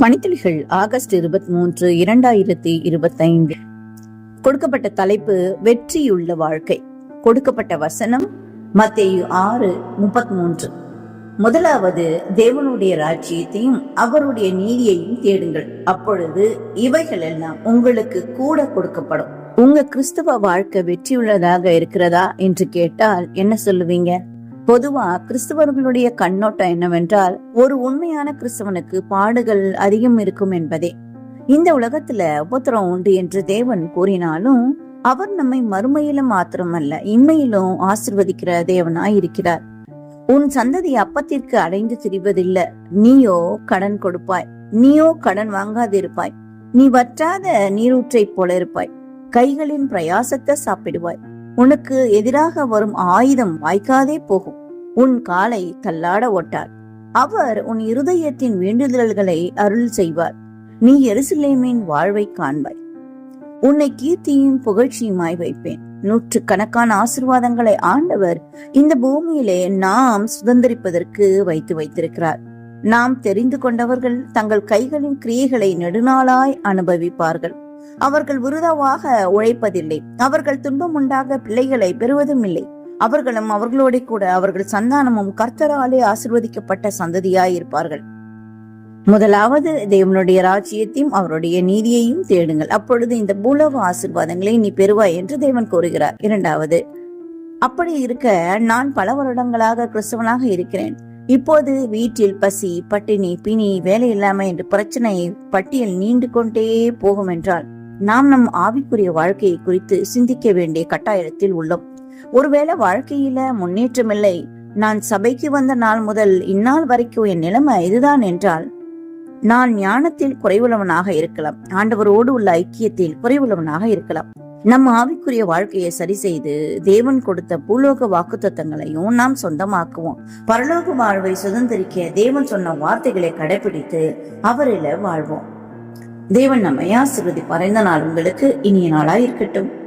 மணித்துளிகள் August இருபத்தி மூன்று இரண்டாயிரத்தி இருபத்தைந்து. கொடுக்கப்பட்ட தலைப்பு வெற்றியுள்ள வாழ்க்கை. கொடுக்கப்பட்ட வசனம் மத்தேயு ஆறு முப்பத்தி மூன்று. முதலாவது தேவனுடைய ராஜ்யத்தையும் அவருடைய நீதியையும் தேடுங்கள். அப்பொழுது இவைகள் எல்லாம் உங்களுக்கு கூட கொடுக்கப்படும். உங்க கிறிஸ்தவ வாழ்க்கை வெற்றியுள்ளதாக இருக்கிறதா? என்று கேட்டால் என்ன சொல்லுவீங்க? பொதுவா கிறிஸ்தவர்களுடைய கண்ணோட்டம் என்னவென்றால் ஒரு உண்மையான கிறிஸ்தவனுக்கு பாடுகள் அதிகம் இருக்கும் என்பதே. இந்த உலகத்துல உபத்திரம் உண்டு என்று தேவன் கூறினாலும் அவர் நம்மை மறுமையிலும் மாத்திரமல்ல இம்மையிலும் ஆசிர்வதிக்கிற தேவனாய் இருக்கிறார். உன் சந்ததி அப்பத்திற்கு அடைந்து திரிவதில்ல. நீயோ கடன் கொடுப்பாய். நீயோ கடன் வாங்காதிருப்பாய். நீ வற்றாத நீரூற்றை போல இருப்பாய். கைகளின் பிரயாசத்தை சாப்பிடுவாய். உனக்கு எதிராக வரும் ஆயுதம் வாய்க்காதே போகும். உன் காலை தள்ளாட ஒட்டார் அவர் உன் இருதயத்தின் வேண்டுதல்களை அருள் செய்வார். நீ எருசலேமின் வாழ்வை காண்பாய். உன்னை கீர்த்தியும் புகழ்ச்சியுமாய் வைப்பேன். நூற்று கணக்கான ஆசிர்வாதங்களை ஆண்டவர் இந்த பூமியிலே நாம் சுதந்திரிப்பதற்கு வைத்து வைத்திருக்கிறார். நாம் தெரிந்து கொண்டவர்கள் தங்கள் கைகளின் கிரியைகளை நெடுநாளாய் அனுபவிப்பார்கள். அவர்கள் விருதாவாக உழைப்பதில்லை. அவர்கள் துன்பம் உண்டாக பிள்ளைகளை பெறுவதும் இல்லை அவர்களும் அவர்களோட கூட அவர்கள் சந்தானமும் கர்த்தராலே ஆசிர்வதிக்கப்பட்ட சந்ததியாய் இருப்பார்கள் முதலாவது தேவனுடைய ராஜ்யத்தையும் அவருடைய நீதியையும் தேடுங்கள். அப்பொழுது இந்த பூலோக ஆசிர்வாதங்களை நீ பெறுவாய் என்று தேவன் கூறுகிறார். இரண்டாவது அப்படி இருக்க நான் பல வருடங்களாக கிறிஸ்தவனாக இருக்கிறேன். இப்போது வீட்டில் பசி பட்டினி பிணி வேலை இல்லாமை என்று பிரச்சனை பட்டியல் நீண்டு கொண்டே போகும் என்றால் நாம் நம் ஆவிக்குரிய வாழ்க்கையை குறித்து சிந்திக்க வேண்டிய கட்டாயத்தில் உள்ளோம். ஒருவேளை வாழ்க்கையில முன்னேற்றமில்லை நான் சபைக்கு வந்த நாள் முதல் இந்நாள் வரைக்கும் என் நிலைமை இதுதான் என்றால் நான் ஞானத்தில் குறைவுள்ளவனாக இருக்கலாம் ஆண்டவரோடு உள்ள ஐக்கியத்தில் குறைவுள்ளவனாக இருக்கலாம். நம் ஆவிக்குரிய வாழ்க்கையை சரி செய்து தேவன் கொடுத்த பூலோக வாக்குத்தத்தங்களையும் நாம் சொந்தமாக்குவோம். பரலோக வாழ்வை சுதந்திரிக்க தேவன் சொன்ன வார்த்தைகளை கடைபிடித்து அவரில வாழ்வோம். தேவன் நம்மை ஆசிர்வதி பறைந்த நாள் உங்களுக்கு இனிய நாளாய் இருக்கட்டும்